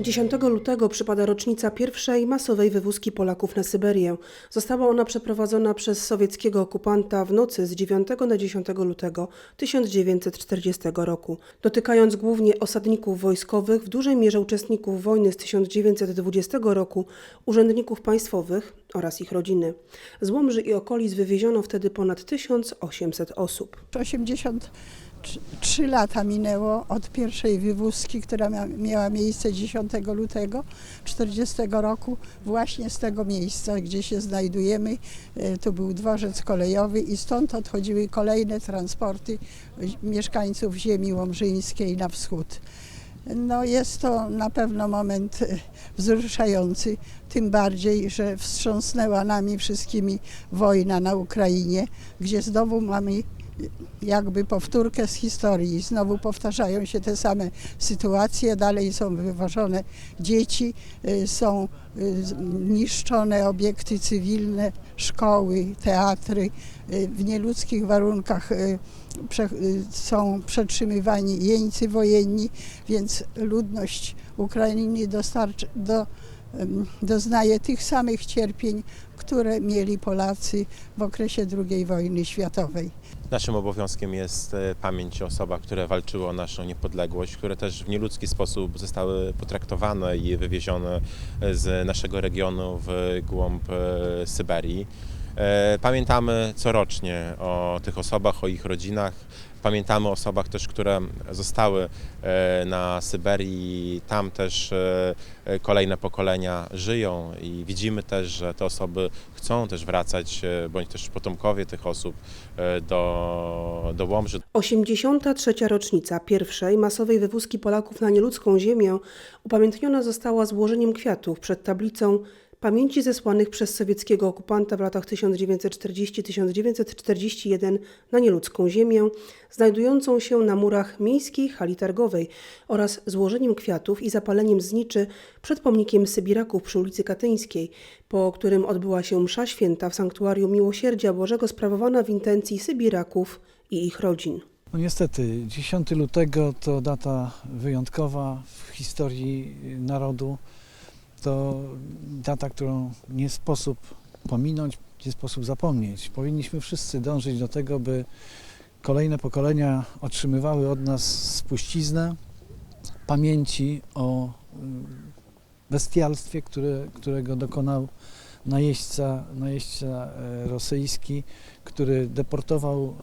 10 lutego przypada rocznica pierwszej masowej wywózki Polaków na Syberię. Została ona przeprowadzona przez sowieckiego okupanta w nocy z 9 na 10 lutego 1940 roku, dotykając głównie osadników wojskowych, w dużej mierze uczestników wojny z 1920 roku, urzędników państwowych oraz ich rodziny. Z Łomży i okolic wywieziono wtedy ponad 1800 osób. 83 lata minęło od pierwszej wywózki, która mia- miała miejsce 10 lutego 40 roku, właśnie z tego miejsca, gdzie się znajdujemy. E, To był dworzec kolejowy i stąd odchodziły kolejne transporty e, mieszkańców ziemi łomżyńskiej na wschód. No jest to na pewno moment e, wzruszający, tym bardziej, że wstrząsnęła nami wszystkimi wojna na Ukrainie, gdzie znowu mamy jakby powtórkę z historii. Znowu powtarzają się te same sytuacje, dalej są wywożone dzieci, y, są y, niszczone obiekty cywilne, szkoły, teatry. y, W nieludzkich warunkach są przetrzymywani jeńcy wojenni, więc ludność Ukrainy dostarcza, do, doznaje tych samych cierpień, które mieli Polacy w okresie II wojny światowej. Naszym obowiązkiem jest e, pamięć o osobach, które walczyły o naszą niepodległość, które też w nieludzki sposób zostały potraktowane i wywiezione e, z naszego regionu w głąb e, Syberii. E, Pamiętamy corocznie o tych osobach, o ich rodzinach. Pamiętamy o osobach też, które zostały e, na Syberii. Tam też e, kolejne pokolenia żyją i widzimy też, że te osoby chcą też wracać, bądź też potomkowie tych osób do, do Łomży. 83. rocznica pierwszej masowej wywózki Polaków na nieludzką ziemię upamiętniona została złożeniem kwiatów przed tablicą pamięci zesłanych przez sowieckiego okupanta w latach 1940-1941 na nieludzką ziemię, znajdującą się na murach miejskiej hali targowej oraz złożeniem kwiatów i zapaleniem zniczy przed pomnikiem Sybiraków przy ulicy Katyńskiej, po którym odbyła się msza święta w Sanktuarium Miłosierdzia Bożego sprawowana w intencji Sybiraków i ich rodzin. No niestety, 10 lutego to data wyjątkowa w historii narodu. To data, którą nie sposób pominąć, nie sposób zapomnieć. Powinniśmy wszyscy dążyć do tego, by kolejne pokolenia otrzymywały od nas spuściznę pamięci o mm, bestialstwie, które, którego dokonał najeźdźca, najeźdźca e, rosyjski, który deportował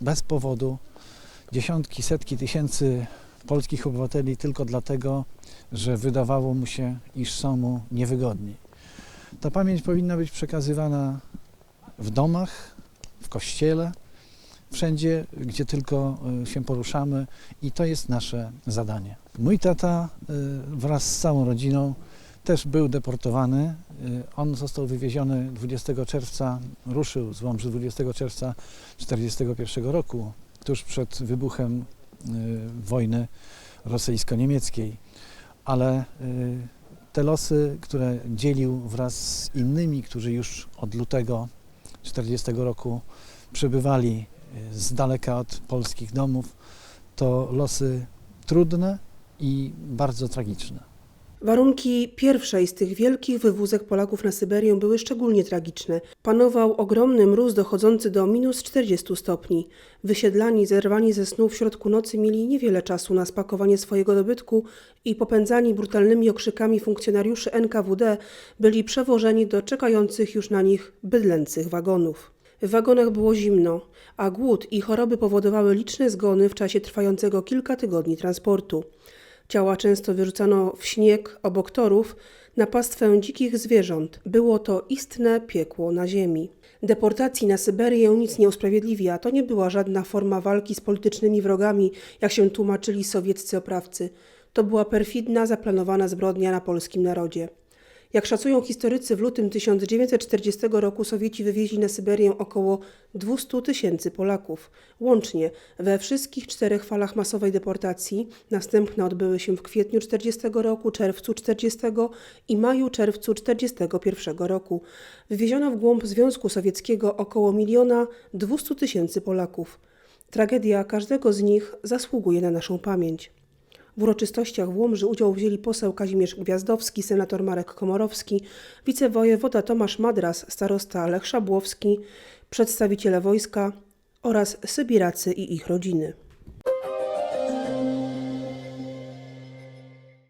bez powodu dziesiątki, setki tysięcy polskich obywateli tylko dlatego, że wydawało mu się, iż są mu niewygodni. Ta pamięć powinna być przekazywana w domach, w kościele, wszędzie, gdzie tylko y, się poruszamy i to jest nasze zadanie. Mój tata y, wraz z całą rodziną też był deportowany. Y, On został wywieziony 20 czerwca, ruszył z Łomży 20 czerwca 1941 roku, tuż przed wybuchem wojny rosyjsko-niemieckiej. Ale y, te losy, które dzielił wraz z innymi, którzy już od lutego 1940 roku przebywali y, z daleka od polskich domów, to losy trudne i bardzo tragiczne. Warunki pierwszej z tych wielkich wywózek Polaków na Syberię były szczególnie tragiczne. Panował ogromny mróz dochodzący do minus 40 stopni. Wysiedlani, zerwani ze snu w środku nocy mieli niewiele czasu na spakowanie swojego dobytku i popędzani brutalnymi okrzykami funkcjonariuszy NKWD byli przewożeni do czekających już na nich bydlęcych wagonów. W wagonach było zimno, a głód i choroby powodowały liczne zgony w czasie trwającego kilka tygodni transportu. Ciała często wyrzucano w śnieg obok torów na pastwę dzikich zwierząt. Było to istne piekło na ziemi. Deportacji na Syberię nic nie usprawiedliwia. To nie była żadna forma walki z politycznymi wrogami, jak się tłumaczyli sowieccy oprawcy. To była perfidna, zaplanowana zbrodnia na polskim narodzie. Jak szacują historycy, w lutym 1940 roku Sowieci wywieźli na Syberię około 200 tysięcy Polaków. Łącznie we wszystkich czterech falach masowej deportacji, następne odbyły się w kwietniu 40 roku, czerwcu 40 i maju-czerwcu 41 roku. Wywieziono w głąb Związku Sowieckiego około miliona 200 tysięcy Polaków. Tragedia każdego z nich zasługuje na naszą pamięć. W uroczystościach w Łomży udział wzięli poseł Kazimierz Gwiazdowski, senator Marek Komorowski, wicewojewoda Tomasz Madras, starosta Lech Szabłowski, przedstawiciele wojska oraz Sybiracy i ich rodziny.